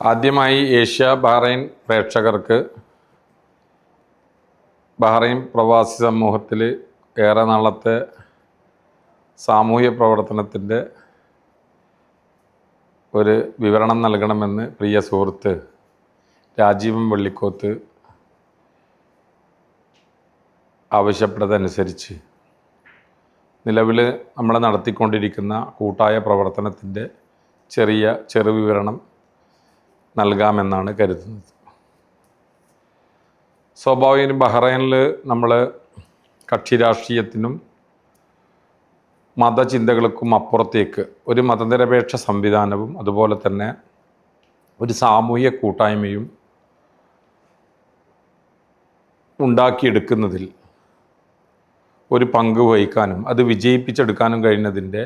ആദ്യമായി Asia Bahrain പ്രേക്ഷകർക്ക് Bahrain പ്രവാസി സമൂഹത്തിൽ ഏറെ നാളത്തെ സാമൂഹ്യ പ്രവർത്തനത്തിന്റെ ഒരു വിവരണം നൽകണമെന്ന് പ്രിയ സുഹൃത്ത് രാജീവൻ വെള്ളിക്കോത്ത് ആവശ്യപ്പെട്ടതനുസരിച്ച് നിലവിൽ നമ്മൾ നടത്തിക്കൊണ്ടിരിക്കുന്ന കൂട്ടായ പ്രവർത്തനത്തിന്റെ ചെറിയ ചെറുവിവരണം നൽകാമെന്നാണ് കരുതുന്നത്. സ്വാഭാവികം ബഹ്റൈനിൽ നമ്മൾ കക്ഷി രാഷ്ട്രീയത്തിനും മതചിന്തകൾക്കും അപ്പുറത്തേക്ക് ഒരു മതനിരപേക്ഷ സംവിധാനവും അതുപോലെ തന്നെ ഒരു സാമൂഹ്യ കൂട്ടായ്മയും ഉണ്ടാക്കിയെടുക്കുന്നതിൽ ഒരു പങ്ക് വഹിക്കാനും അത് വിജയിപ്പിച്ചെടുക്കാനും കഴിയുന്നതിന്റെ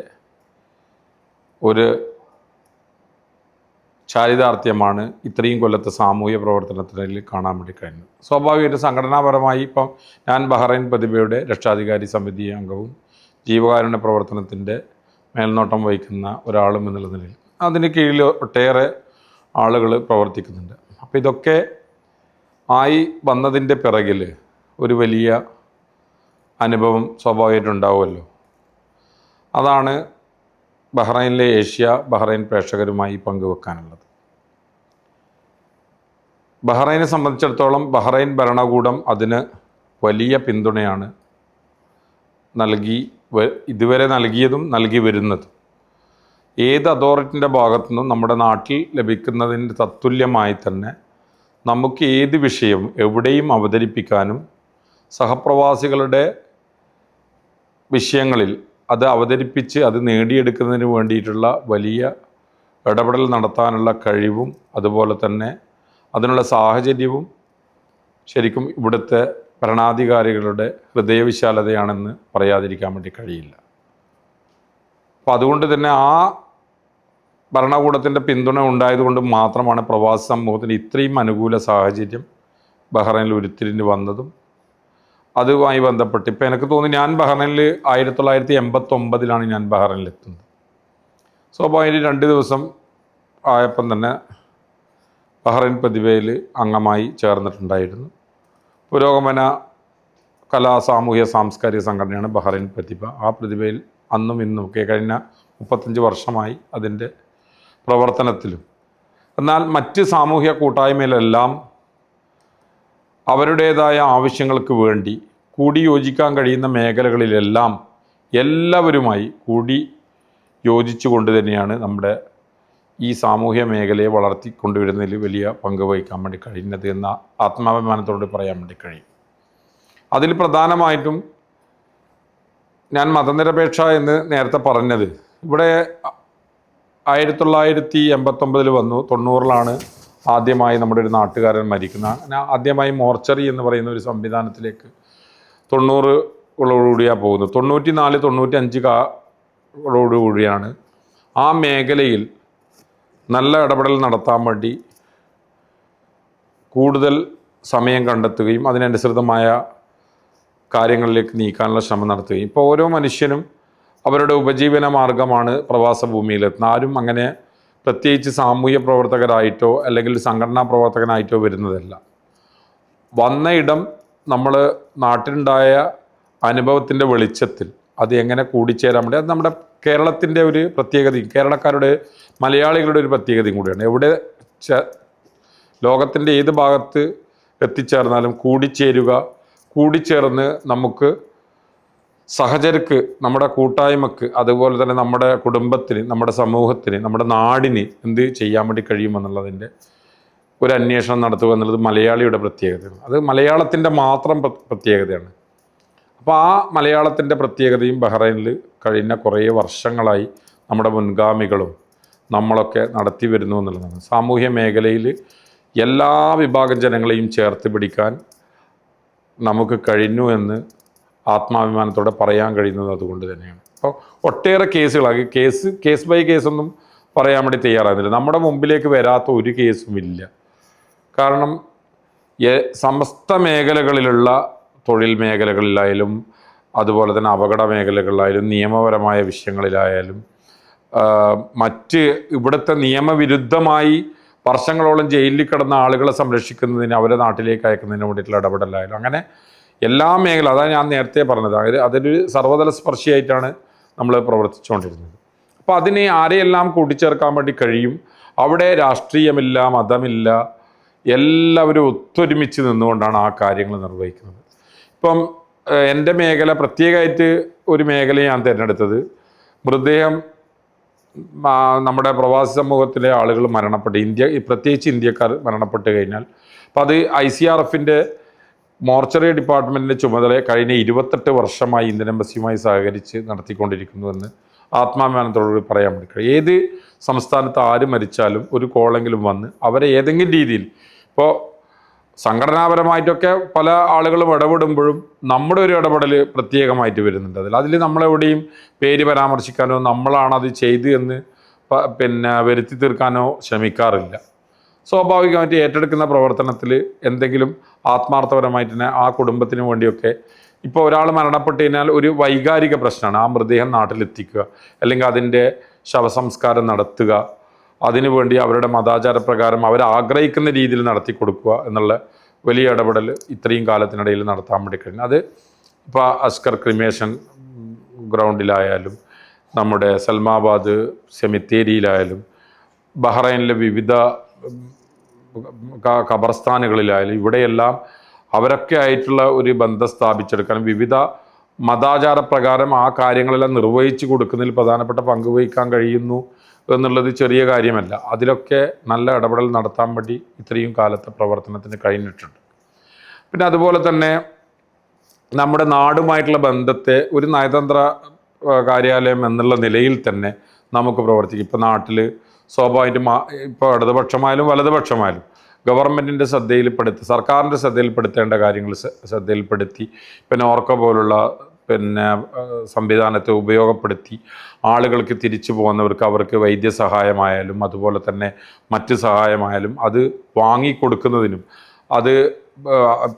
ഒരു ചാരിതാർത്ഥ്യമാണ് ഇത്രയും കൊല്ലത്തെ സാമൂഹ്യ പ്രവർത്തനത്തിൽ കാണാൻ വേണ്ടി കഴിഞ്ഞത്. സ്വാഭാവികമായിട്ടും സംഘടനാപരമായി ഇപ്പം ഞാൻ ബഹ്റൈൻ പ്രതിഭയുടെ രക്ഷാധികാരി സമിതി അംഗവും ജീവകാരുണ്യ പ്രവർത്തനത്തിന്റെ മേൽനോട്ടം വഹിക്കുന്ന ഒരാളും എന്നുള്ള നിലയിൽ അതിന് കീഴിൽ ഒട്ടേറെ ആളുകൾ പ്രവർത്തിക്കുന്നുണ്ട്. അപ്പോൾ ഇതൊക്കെ ആയി വന്നതിന്റെ പിറകിൽ ഒരു വലിയ അനുഭവം സ്വാഭാവികമായിട്ടുണ്ടാവുമല്ലോ അതാണ് ബഹ്റൈനിലെ ഏഷ്യ ബഹ്റൈൻ പ്രേക്ഷകരുമായി പങ്കുവെക്കാനുള്ളത്. ബഹ്റൈനെ സംബന്ധിച്ചിടത്തോളം ബഹ്റൈൻ ഭരണകൂടം അതിന് വലിയ പിന്തുണയാണ് നൽകി ഇതുവരെ നൽകിയതും നൽകി വരുന്നതും. ഏത് അതോറിറ്റിന്റെ ഭാഗത്തു നിന്നും നമ്മുടെ നാട്ടിൽ ലഭിക്കുന്നതിന്റെ തത്തുല്യമായി തന്നെ നമുക്ക് ഏത് വിഷയം എവിടെയും അവതരിപ്പിക്കാനും സഹപ്രവാസികളുടെ വിഷയങ്ങളിൽ അത് അവതരിപ്പിച്ച് അത് നേടിയെടുക്കുന്നതിന് വേണ്ടിയിട്ടുള്ള വലിയ ഇടപെടൽ നടത്താനുള്ള കഴിവും അതുപോലെ തന്നെ അതിനുള്ള സാഹചര്യവും ശരിക്കും ഇവിടുത്തെ ഭരണാധികാരികളുടെ ഹൃദയവിശാലതയാണെന്ന് പറയാതിരിക്കാൻ വേണ്ടി കഴിയില്ല. അപ്പം അതുകൊണ്ട് തന്നെ ആ ഭരണകൂടത്തിന്റെ പിന്തുണ ഉണ്ടായതുകൊണ്ട് മാത്രമാണ് പ്രവാസി സമൂഹത്തിന് ഇത്രയും അനുകൂല സാഹചര്യം ബഹ്റൈനിൽ ഉരുത്തിരിഞ്ഞ് വന്നതും അതുമായി ബന്ധപ്പെട്ട് ഇപ്പം എനിക്ക് തോന്നുന്നു ഞാൻ ബഹ്റൈനിൽ ആയിരത്തി തൊള്ളായിരത്തി എൺപത്തൊമ്പതിലാണ് ഞാൻ ബഹ്റൈനിൽ എത്തുന്നത് അതിന് രണ്ട് ദിവസം ആയപ്പം തന്നെ ബഹ്റൈൻ പ്രതിഭയിൽ അംഗമായി ചേർന്നിട്ടുണ്ടായിരുന്നു. പുരോഗമന കലാ സാമൂഹ്യ സാംസ്കാരിക സംഘടനയാണ് ബഹ്റൈൻ പ്രതിഭ. ആ പ്രതിഭയിൽ അന്നും ഇന്നും ഒക്കെ കഴിഞ്ഞ മുപ്പത്തഞ്ച് വർഷമായി അതിന്റെ പ്രവർത്തനത്തിലും. എന്നാൽ മറ്റ് സാമൂഹ്യ കൂട്ടായ്മയിലെല്ലാം അവരുടേതായ ആവശ്യങ്ങൾക്ക് വേണ്ടി കൂടി യോജിക്കാൻ കഴിയുന്ന മേഖലകളിലെല്ലാം എല്ലാവരുമായി കൂടി യോജിച്ചുകൊണ്ട് തന്നെയാണ് നമ്മുടെ ഈ സാമൂഹ്യ മേഖലയെ വളർത്തിക്കൊണ്ടുവരുന്നതിൽ വലിയ പങ്ക് വഹിക്കാൻ വേണ്ടി കഴിയുന്നത് എന്ന ആത്മാഭിമാനത്തോട് പറയാൻ വേണ്ടി കഴിയും. അതിൽ പ്രധാനമായിട്ടും ഞാൻ മതനിരപേക്ഷ എന്ന് നേരത്തെ പറഞ്ഞത്. ഇവിടെ ആയിരത്തി തൊള്ളായിരത്തി എൺപത്തൊമ്പതിൽ വന്നു തൊണ്ണൂറിലാണ് ആദ്യമായി നമ്മുടെ ഒരു നാട്ടുകാരൻ മരിക്കുന്ന അങ്ങനെ ആദ്യമായി മോർച്ചറി എന്ന് പറയുന്ന ഒരു സംവിധാനത്തിലേക്ക് തൊണ്ണൂറ് ഉള്ളോടുകൂടിയാണ് പോകുന്നത്. തൊണ്ണൂറ്റി നാല് തൊണ്ണൂറ്റി അഞ്ച് കാളോടുകൂടിയാണ് ആ മേഖലയിൽ നല്ല ഇടപെടൽ നടത്താൻ വേണ്ടി കൂടുതൽ സമയം കണ്ടെത്തുകയും അതിനനുസൃതമായ കാര്യങ്ങളിലേക്ക് നീക്കാനുള്ള ശ്രമം നടത്തുകയും. ഇപ്പോൾ ഓരോ മനുഷ്യനും അവരുടെ ഉപജീവന മാർഗമാണ് പ്രവാസ ഭൂമിയിലെത്തുന്നത്. ആരും അങ്ങനെ പ്രത്യേകിച്ച് സാമൂഹ്യ പ്രവർത്തകരായിട്ടോ അല്ലെങ്കിൽ സംഘടനാ പ്രവർത്തകനായിട്ടോ വരുന്നതല്ല. വന്ന ഇടം നമ്മൾ നാട്ടിലുണ്ടായ അനുഭവത്തിന്റെ വെളിച്ചത്തിൽ അത് എങ്ങനെ കൂടിച്ചേരാൻ വേണ്ടി അത് നമ്മുടെ കേരളത്തിന്റെ ഒരു പ്രത്യേകതയും കേരളക്കാരുടെ മലയാളികളുടെ ഒരു പ്രത്യേകതയും കൂടിയാണ്. എവിടെ ലോകത്തിന്റെ ഏത് ഭാഗത്ത് എത്തിച്ചേർന്നാലും കൂടിച്ചേരുക കൂടിച്ചേർന്ന് നമുക്ക് സഹചർക്ക് നമ്മുടെ കൂട്ടായ്മക്ക് അതുപോലെ തന്നെ നമ്മുടെ കുടുംബത്തിന് നമ്മുടെ സമൂഹത്തിന് നമ്മുടെ നാടിന് എന്ത് ചെയ്യാൻ വേണ്ടി കഴിയുമെന്നുള്ളതിന്റെ ഒരു അന്വേഷണം നടത്തുക എന്നുള്ളത് മലയാളിയുടെ പ്രത്യേകതയാണ്. അത് മലയാളത്തിന്റെ മാത്രം പ്രത്യേകതയാണ്. അപ്പോൾ ആ മലയാളത്തിന്റെ പ്രത്യേകതയും ബഹ്റൈനിൽ കഴിഞ്ഞ കുറേ വർഷങ്ങളായി നമ്മുടെ മുൻഗാമികളും നമ്മളൊക്കെ നടത്തി വരുന്നു എന്നുള്ളതാണ്. സാമൂഹ്യ മേഖലയിൽ എല്ലാ വിഭാഗം ജനങ്ങളെയും ചേർത്ത് പിടിക്കാൻ നമുക്ക് കഴിഞ്ഞു എന്ന് ആത്മാഭിമാനത്തോടെ പറയാൻ കഴിയുന്നത് അതുകൊണ്ട് തന്നെയാണ്. അപ്പോൾ ഒട്ടേറെ കേസുകളാണ് കേസ് കേസ് ബൈ കേസൊന്നും പറയാൻ വേണ്ടി തയ്യാറാകുന്നില്ല. നമ്മുടെ മുമ്പിലേക്ക് വരാത്ത ഒരു കേസും ഇല്ല. കാരണം സമസ്ത മേഖലകളിലുള്ള തൊഴിൽ മേഖലകളിലായാലും അതുപോലെ തന്നെ അപകട മേഖലകളിലായാലും നിയമപരമായ വിഷയങ്ങളിലായാലും മറ്റ് ഇവിടുത്തെ നിയമവിരുദ്ധമായി വർഷങ്ങളോളം ജയിലിൽ കിടന്ന ആളുകളെ സംരക്ഷിക്കുന്നതിന് അവരെ നാട്ടിലേക്ക് അയക്കുന്നതിന് വേണ്ടിയിട്ടുള്ള ഇടപെടലായാലും അങ്ങനെ എല്ലാ മേഖല അതാണ് ഞാൻ നേരത്തെ പറഞ്ഞത്. അതായത് അതൊരു സർവതല സ്പർശിയായിട്ടാണ് നമ്മൾ പ്രവർത്തിച്ചുകൊണ്ടിരുന്നത്. അപ്പോൾ അതിനെ ആരെയെല്ലാം കൂട്ടിച്ചേർക്കാൻ വേണ്ടി കഴിയും? അവിടെ രാഷ്ട്രീയമില്ല മതമില്ല. എല്ലാവരും ഒത്തൊരുമിച്ച് നിന്നുകൊണ്ടാണ് ആ കാര്യങ്ങൾ നിർവഹിക്കുന്നത്. ഇപ്പം എന്റെ മേഖല പ്രത്യേകമായിട്ട് ഒരു മേഖല ഞാൻ തിരഞ്ഞെടുത്തത്. മൃതദേഹം നമ്മുടെ പ്രവാസി സമൂഹത്തിലെ ആളുകൾ മരണപ്പെട്ട് ഇന്ത്യ പ്രത്യേകിച്ച് ഇന്ത്യക്കാർ മരണപ്പെട്ട് കഴിഞ്ഞാൽ. അപ്പം അത് ഐ സി ആർ എഫിന്റെ മോർച്ചറി ഡിപ്പാർട്ട്മെന്റിന്റെ ചുമതല കഴിഞ്ഞ ഇരുപത്തെട്ട് വർഷമായി ഇന്ത്യൻ എംബസിയുമായി സഹകരിച്ച് നടത്തിക്കൊണ്ടിരിക്കുന്നുവെന്ന് ആത്മാഭിമാനത്തോടുകൂടി പറയാൻ കഴിയും. ഏത് സംസ്ഥാനത്ത് ആര് മരിച്ചാലും ഒരു കോളെങ്കിലും വന്ന് അവരെ ഏതെങ്കിലും രീതിയിൽ ഇപ്പോൾ സംഘടനാപരമായിട്ടൊക്കെ പല ആളുകളും ഇടപെടുമ്പോഴും നമ്മുടെ ഒരു ഇടപെടൽ പ്രത്യേകമായിട്ട് വരുന്നുണ്ട്. അതിൽ അതിൽ നമ്മളെവിടെയും പേര് പരാമർശിക്കാനോ നമ്മളാണത് ചെയ്തു എന്ന് പിന്നെ വരുത്തി തീർക്കാനോ ശ്രമിക്കാറില്ല. സ്വാഭാവികമായിട്ട് ഏറ്റെടുക്കുന്ന പ്രവർത്തനത്തിൽ എന്തെങ്കിലും ആത്മാർത്ഥപരമായിട്ട് തന്നെ ആ കുടുംബത്തിന് വേണ്ടിയൊക്കെ ഇപ്പോൾ ഒരാൾ മരണപ്പെട്ട് കഴിഞ്ഞാൽ ഒരു വൈകാരിക പ്രശ്നമാണ്. ആ മൃതദേഹം നാട്ടിലെത്തിക്കുക അല്ലെങ്കിൽ അതിന്റെ ശവസംസ്കാരം നടത്തുക അതിനുവേണ്ടി അവരുടെ മതാചാര പ്രകാരം അവർ ആഗ്രഹിക്കുന്ന രീതിയിൽ നടത്തി കൊടുക്കുക എന്നുള്ള വലിയ ഇടപെടൽ ഇത്രയും കാലത്തിനിടയിൽ നടത്താൻ വേണ്ടി കഴിഞ്ഞു. അത് ഇപ്പോൾ അസ്കർ ക്രിമേഷൻ ഗ്രൗണ്ടിലായാലും നമ്മുടെ സൽമാബാദ് സെമിത്തേരിയിലായാലും ബഹ്റൈനിലെ വിവിധ ഖബർസ്ഥാനുകളിലായാലും ഇവിടെയെല്ലാം അവരൊക്കെ ആയിട്ടുള്ള ഒരു ബന്ധം സ്ഥാപിച്ചെടുക്കാൻ വിവിധ മതാചാര പ്രകാരം ആ കാര്യങ്ങളെല്ലാം നിർവഹിച്ചു കൊടുക്കുന്നതിൽ പ്രധാനപ്പെട്ട പങ്ക് വഹിക്കാൻ കഴിയുന്നു എന്നുള്ളത് ചെറിയ കാര്യമല്ല. അതിലൊക്കെ നല്ല ഇടപെടൽ നടത്താൻ വേണ്ടി ഇത്രയും കാലത്തെ പ്രവർത്തനത്തിന് കഴിഞ്ഞിട്ടുണ്ട്. പിന്നെ അതുപോലെ തന്നെ നമ്മുടെ നാടുമായിട്ടുള്ള ബന്ധത്തെ ഒരു നയതന്ത്ര കാര്യാലയം എന്നുള്ള നിലയിൽ തന്നെ നമുക്ക് പ്രവർത്തിക്കും. ഇപ്പോൾ നാട്ടിൽ സ്വാഭാവികമായിട്ടും ഇപ്പോൾ ഇടതുപക്ഷമായാലും വലതുപക്ഷമായാലും ഗവൺമെന്റിന്റെ ശ്രദ്ധയിൽപ്പെടുത്തി സർക്കാരിന്റെ ശ്രദ്ധയിൽപ്പെടുത്തേണ്ട കാര്യങ്ങൾ ശ്രദ്ധയിൽപ്പെടുത്തി പിന്നെ ഓർക്ക പോലുള്ള പിന്നെ സംവിധാനത്തെ ഉപയോഗപ്പെടുത്തി ആളുകൾക്ക് തിരിച്ചു പോകുന്നവർക്ക് അവർക്ക് വൈദ്യസഹായമായാലും അതുപോലെ തന്നെ മറ്റ് സഹായമായാലും അത് വാങ്ങിക്കൊടുക്കുന്നതിനും അത്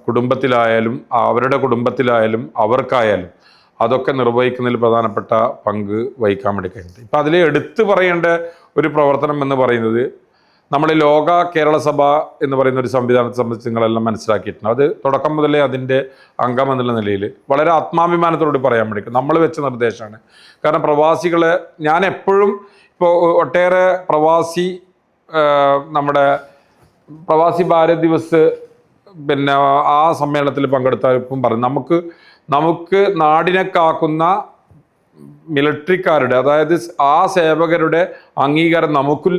കുടുംബത്തിലായാലും അവരുടെ കുടുംബത്തിലായാലും അവർക്കായാലും അതൊക്കെ നിർവഹിക്കുന്നതിൽ പ്രധാനപ്പെട്ട പങ്ക് വഹിക്കാൻ വേണ്ടി കഴിഞ്ഞത് ഇപ്പം അതിൽ എടുത്തു പറയേണ്ട ഒരു പ്രവർത്തനം എന്ന് പറയുന്നത് നമ്മൾ ലോക കേരള സഭ എന്ന് പറയുന്ന ഒരു സംവിധാനത്തെ സംബന്ധിച്ച് നിങ്ങളെല്ലാം മനസ്സിലാക്കിയിട്ടുണ്ട്. അത് തുടക്കം മുതലേ അതിന്റെ അംഗം എന്നുള്ള നിലയിൽ വളരെ ആത്മാഭിമാനത്തോട് പറയാൻ വേണ്ടി നമ്മൾ വെച്ച നിർദ്ദേശമാണ്. കാരണം പ്രവാസികളെ ഞാൻ എപ്പോഴും ഇപ്പോൾ ഒട്ടേറെ പ്രവാസി നമ്മുടെ പ്രവാസി ഭാരത് ദിവസ് പിന്നെ ആ സമ്മേളനത്തിൽ പങ്കെടുത്തപ്പം പറഞ്ഞു നമുക്ക് നമുക്ക് നാടിനെ കാക്കുന്ന മിലിട്ടറിക്കാരുടെ അതായത് ആ സേവകരുടെ അംഗീകാരം നമുക്ക്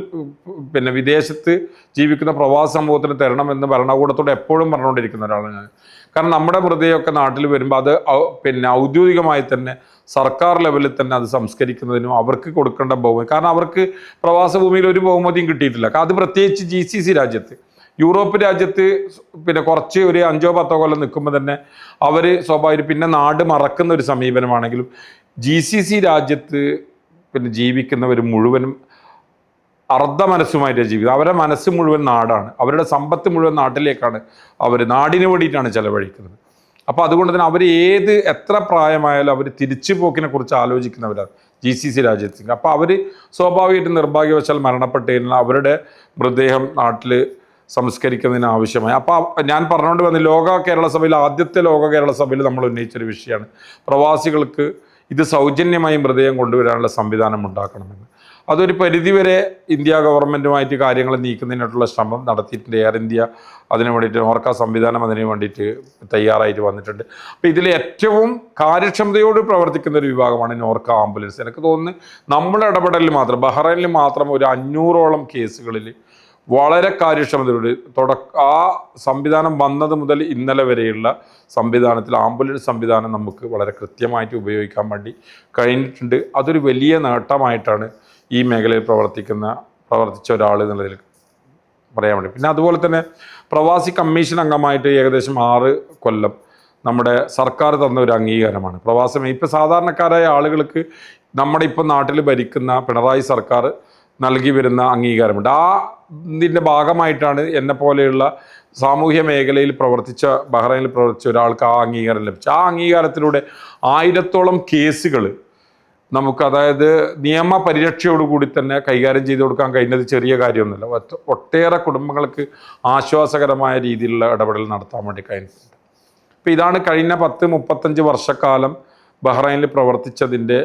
പിന്നെ വിദേശത്ത് ജീവിക്കുന്ന പ്രവാസ സമൂഹത്തിന് തരണമെന്ന് ഭരണകൂടത്തോട് എപ്പോഴും പറഞ്ഞുകൊണ്ടിരിക്കുന്ന ഒരാളാണ് ഞാൻ. കാരണം നമ്മുടെ മൃതയൊക്കെ നാട്ടിൽ വരുമ്പോൾ അത് പിന്നെ ഔദ്യോഗികമായി തന്നെ സർക്കാർ ലെവലിൽ തന്നെ അത് സംസ്കരിക്കുന്നതിനും അവർക്ക് കൊടുക്കേണ്ട ബഹുമതി കാരണം അവർക്ക് പ്രവാസ ഭൂമിയിൽ ഒരു ബഹുമതിയും കിട്ടിയിട്ടില്ല. അത് പ്രത്യേകിച്ച് ജി സി സി രാജ്യത്ത്. യൂറോപ്പ് രാജ്യത്ത് പിന്നെ കുറച്ച് ഒരു അഞ്ചോ പത്തോ കൊല്ലം നിൽക്കുമ്പോൾ തന്നെ അവർ സ്വാഭാവിക പിന്നെ നാട് മറക്കുന്ന ഒരു സമീപനമാണെങ്കിലും ജി സി സി രാജ്യത്ത് പിന്നെ ജീവിക്കുന്നവർ മുഴുവനും അർദ്ധ മനസ്സുമായിട്ട് ജീവിക്കുന്നത്. അവരുടെ മനസ്സ് മുഴുവൻ നാടാണ്. അവരുടെ സമ്പത്ത് മുഴുവൻ നാട്ടിലേക്കാണ് അവർ നാടിന് വേണ്ടിയിട്ടാണ് ചെലവഴിക്കുന്നത്. അപ്പോൾ അതുകൊണ്ട് തന്നെ അവർ ഏത് എത്ര പ്രായമായാലും അവർ തിരിച്ചു പോക്കിനെ കുറിച്ച് ആലോചിക്കുന്നവരാണ് ജി സി സി രാജ്യത്ത്. അപ്പോൾ അവർ സ്വാഭാവികമായിട്ടും നിർഭാഗ്യവശാൽ മരണപ്പെട്ടു കഴിഞ്ഞാൽ അവരുടെ മൃതദേഹം നാട്ടിൽ സംസ്കരിക്കുന്നതിന് ആവശ്യമായി. അപ്പോൾ ഞാൻ പറഞ്ഞുകൊണ്ട് വന്ന ലോക കേരള സഭയിൽ ആദ്യത്തെ ലോക കേരള സഭയിൽ നമ്മൾ ഉന്നയിച്ചൊരു വിഷയമാണ്. പ്രവാസികൾക്ക് ഇത് സൗജന്യമായി ഹൃദയം കൊണ്ടുവരാനുള്ള സംവിധാനം ഉണ്ടാക്കണമെന്ന്. അതൊരു പരിധിവരെ ഇന്ത്യ ഗവൺമെന്റുമായിട്ട് കാര്യങ്ങൾ നീക്കുന്നതിനായിട്ടുള്ള ശ്രമം നടത്തിയിട്ടുണ്ട്. എയർ ഇന്ത്യ അതിന് വേണ്ടിയിട്ട് ഓർക്ക സംവിധാനം അതിന് വേണ്ടിയിട്ട് തയ്യാറായിട്ട് വന്നിട്ടുണ്ട്. അപ്പോൾ ഇതിൽ ഏറ്റവും കാര്യക്ഷമതയോട് പ്രവർത്തിക്കുന്ന ഒരു വിഭാഗമാണ് നോർക്ക ആംബുലൻസ്. എനിക്ക് തോന്നുന്നു നമ്മുടെ ഇടപെടലിൽ മാത്രം ബഹ്റൈനിൽ മാത്രം ഒരു അഞ്ഞൂറോളം കേസുകളിൽ വളരെ കാര്യക്ഷമതയോട് തുടക്ക ആ സംവിധാനം വന്നത് മുതൽ ഇന്നലെ വരെയുള്ള സംവിധാനത്തിൽ ആംബുലൻസ് സംവിധാനം നമുക്ക് വളരെ കൃത്യമായിട്ട് ഉപയോഗിക്കാൻ വേണ്ടി കഴിഞ്ഞിട്ടുണ്ട്. അതൊരു വലിയ നേട്ടമായിട്ടാണ് ഈ മേഖലയിൽ പ്രവർത്തിക്കുന്ന പ്രവർത്തിച്ച ഒരാൾ എന്നുള്ളതിൽ പറയാൻ വേണ്ടി. പിന്നെ അതുപോലെ തന്നെ പ്രവാസി കമ്മീഷൻ അംഗമായിട്ട് ഏകദേശം ആറ് കൊല്ലം നമ്മുടെ സർക്കാർ തന്ന ഒരു അംഗീകാരമാണ്. പ്രവാസം ഇപ്പോൾ സാധാരണക്കാരായ ആളുകൾക്ക് നമ്മുടെ ഇപ്പം നാട്ടിൽ ഭരിക്കുന്ന പിണറായി സർക്കാർ നൽകി വരുന്ന അംഗീകാരമുണ്ട്. ആ ഇതിന്റെ ഭാഗമായിട്ടാണ് എന്നെ പോലെയുള്ള സാമൂഹ്യ മേഖലയിൽ പ്രവർത്തിച്ച ബഹ്റൈനിൽ പ്രവർത്തിച്ച ഒരാൾക്ക് ആ അംഗീകാരം ലഭിച്ചു ആ അംഗീകാരത്തിലൂടെ ആയിരത്തോളം കേസുകൾ നമുക്ക് അതായത് നിയമ പരിരക്ഷയോടുകൂടി തന്നെ കൈകാര്യം ചെയ്ത് കൊടുക്കാൻ കഴിഞ്ഞത് ചെറിയ കാര്യമൊന്നുമില്ല. ഒട്ടേറെ കുടുംബങ്ങൾക്ക് ആശ്വാസകരമായ രീതിയിലുള്ള ഇടപെടൽ നടത്താൻ വേണ്ടി കഴിഞ്ഞിട്ടുണ്ട്. അപ്പോൾ ഇതാണ് കഴിഞ്ഞ പത്ത് മുപ്പത്തഞ്ച് വർഷക്കാലം ബഹ്റൈനിൽ പ്രവർത്തിച്ചതിന്റെ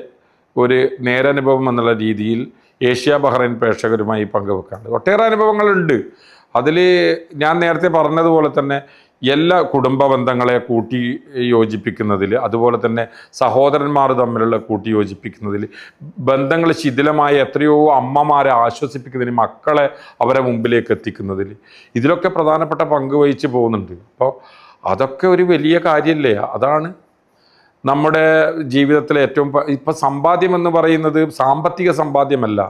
ഒരു നേരനുഭവം എന്നുള്ള രീതിയിൽ ഏഷ്യ ബഹ്റൈൻ പ്രേക്ഷകരുമായി പങ്കുവെക്കാറുണ്ട്. ഒട്ടേറെ അനുഭവങ്ങളുണ്ട്. അതിൽ ഞാൻ നേരത്തെ പറഞ്ഞതുപോലെ തന്നെ എല്ലാ കുടുംബ ബന്ധങ്ങളെ കൂട്ടി യോജിപ്പിക്കുന്നതിൽ അതുപോലെ തന്നെ സഹോദരന്മാർ തമ്മിലുള്ള കൂട്ടി യോജിപ്പിക്കുന്നതിൽ ബന്ധങ്ങൾ ശിഥിലമായ എത്രയോ അമ്മമാരെ ആശ്വസിപ്പിക്കുന്നതിന് മക്കളെ അവരെ മുമ്പിലേക്ക് എത്തിക്കുന്നതിൽ ഇതിലൊക്കെ പ്രധാനപ്പെട്ട പങ്ക് വഹിച്ച് പോകുന്നുണ്ട്. അപ്പോൾ അതൊക്കെ ഒരു വലിയ കാര്യമല്ലേ അതാണ് നമ്മുടെ ജീവിതത്തിലെ ഏറ്റവും ഇപ്പൊ സമ്പാദ്യം എന്ന് പറയുന്നത് സാമ്പത്തിക സമ്പാദ്യമല്ല.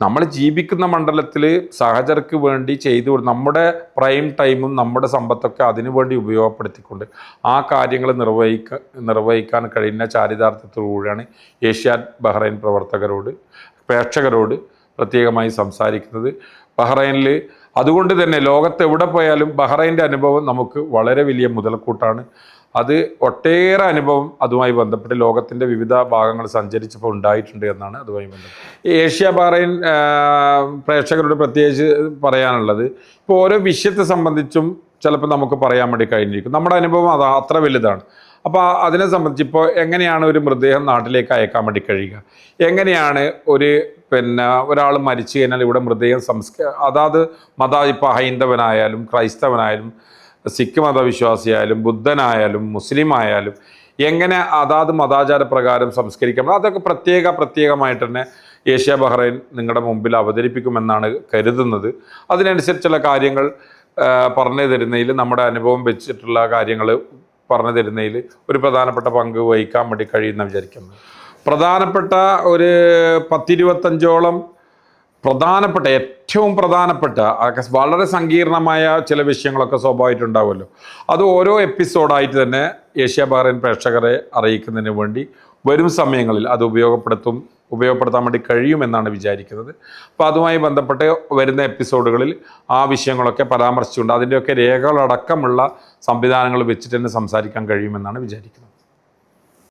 നമ്മൾ ജീവിക്കുന്ന മണ്ഡലത്തിൽ സഹചർക്ക് വേണ്ടി ചെയ്തു നമ്മുടെ പ്രൈം ടൈമും നമ്മുടെ സമ്പത്തൊക്കെ അതിനു വേണ്ടി ഉപയോഗപ്പെടുത്തിക്കൊണ്ട് ആ കാര്യങ്ങൾ നിർവഹിക്ക നിർവഹിക്കാൻ കഴിയുന്ന ചാരിതാർത്ഥ്യത്തിലൂടെയാണ് ഏഷ്യാ ബഹ്റൈൻ പ്രവർത്തകരോട് പ്രേക്ഷകരോട് പ്രത്യേകമായി സംസാരിക്കുന്നത്. ബഹ്റൈനിൽ അതുകൊണ്ട് തന്നെ ലോകത്ത് എവിടെ പോയാലും ബഹ്റൈന്റെ അനുഭവം നമുക്ക് വളരെ വലിയ മുതൽക്കൂട്ടാണ്. അത് ഒട്ടേറെ അനുഭവം അതുമായി ബന്ധപ്പെട്ട് ലോകത്തിന്റെ വിവിധ ഭാഗങ്ങൾ സഞ്ചരിച്ചപ്പോൾ ഉണ്ടായിട്ടുണ്ട് എന്നാണ് അതുമായി ബന്ധപ്പെട്ട്. ഏഷ്യ പാറയിൻ പ്രേക്ഷകരോട് പ്രത്യേകിച്ച് പറയാനുള്ളത് ഇപ്പോൾ ഓരോ വിഷയത്തെ സംബന്ധിച്ചും ചിലപ്പോൾ നമുക്ക് പറയാൻ വേണ്ടി കഴിഞ്ഞിരിക്കും. നമ്മുടെ അനുഭവം അത് അത്ര വലുതാണ്. അപ്പോൾ അതിനെ സംബന്ധിച്ച് ഇപ്പോൾ എങ്ങനെയാണ് ഒരു മൃതദേഹം നാട്ടിലേക്ക് അയക്കാൻ വേണ്ടി കഴിയുക? എങ്ങനെയാണ് ഒരു പിന്നെ ഒരാൾ മരിച്ചു കഴിഞ്ഞാൽ ഇവിടെ മൃതദേഹം സംസ്ക അതാത് മത ഇപ്പോൾ ഹൈന്ദവനായാലും ക്രൈസ്തവനായാലും സിഖ് മതവിശ്വാസിയായാലും ബുദ്ധനായാലും മുസ്ലിം ആയാലും എങ്ങനെ അതാത് മതാചാര പ്രകാരം സംസ്കരിക്കണം അതൊക്കെ പ്രത്യേക പ്രത്യേകമായിട്ട് തന്നെ ഏഷ്യ ബഹ്റൈൻ നിങ്ങളുടെ മുമ്പിൽ അവതരിപ്പിക്കുമെന്നാണ് കരുതുന്നത്. അതിനനുസരിച്ചുള്ള കാര്യങ്ങൾ പറഞ്ഞു തരുന്നതിൽ നമ്മുടെ അനുഭവം വെച്ചിട്ടുള്ള കാര്യങ്ങൾ പറഞ്ഞു തരുന്നതിൽ ഒരു പ്രധാനപ്പെട്ട പങ്ക് വഹിക്കാൻ വേണ്ടി കഴിയുന്ന വിചാരിക്കുന്നു. പ്രധാനപ്പെട്ട ഒരു പത്തിരുപത്തഞ്ചോളം പ്രധാനപ്പെട്ട ഏറ്റവും പ്രധാനപ്പെട്ട വളരെ സങ്കീർണമായ ചില വിഷയങ്ങളൊക്കെ സ്വാഭാവികമായിട്ടുണ്ടാവുമല്ലോ. അത് ഓരോ എപ്പിസോഡായിട്ട് തന്നെ ഏഷ്യ ബഹ്റൈൻ പ്രേക്ഷകരെ അറിയിക്കുന്നതിന് വേണ്ടി വരും സമയങ്ങളിൽ അത് ഉപയോഗപ്പെടുത്തും ഉപയോഗപ്പെടുത്താൻ വേണ്ടി കഴിയുമെന്നാണ് വിചാരിക്കുന്നത്. അപ്പോൾ അതുമായി ബന്ധപ്പെട്ട് വരുന്ന എപ്പിസോഡുകളിൽ ആ വിഷയങ്ങളൊക്കെ പരാമർശിച്ചുകൊണ്ട് അതിന്റെയൊക്കെ രേഖകളടക്കമുള്ള സംവിധാനങ്ങൾ വെച്ചിട്ട് തന്നെ സംസാരിക്കാൻ കഴിയുമെന്നാണ് വിചാരിക്കുന്നത്.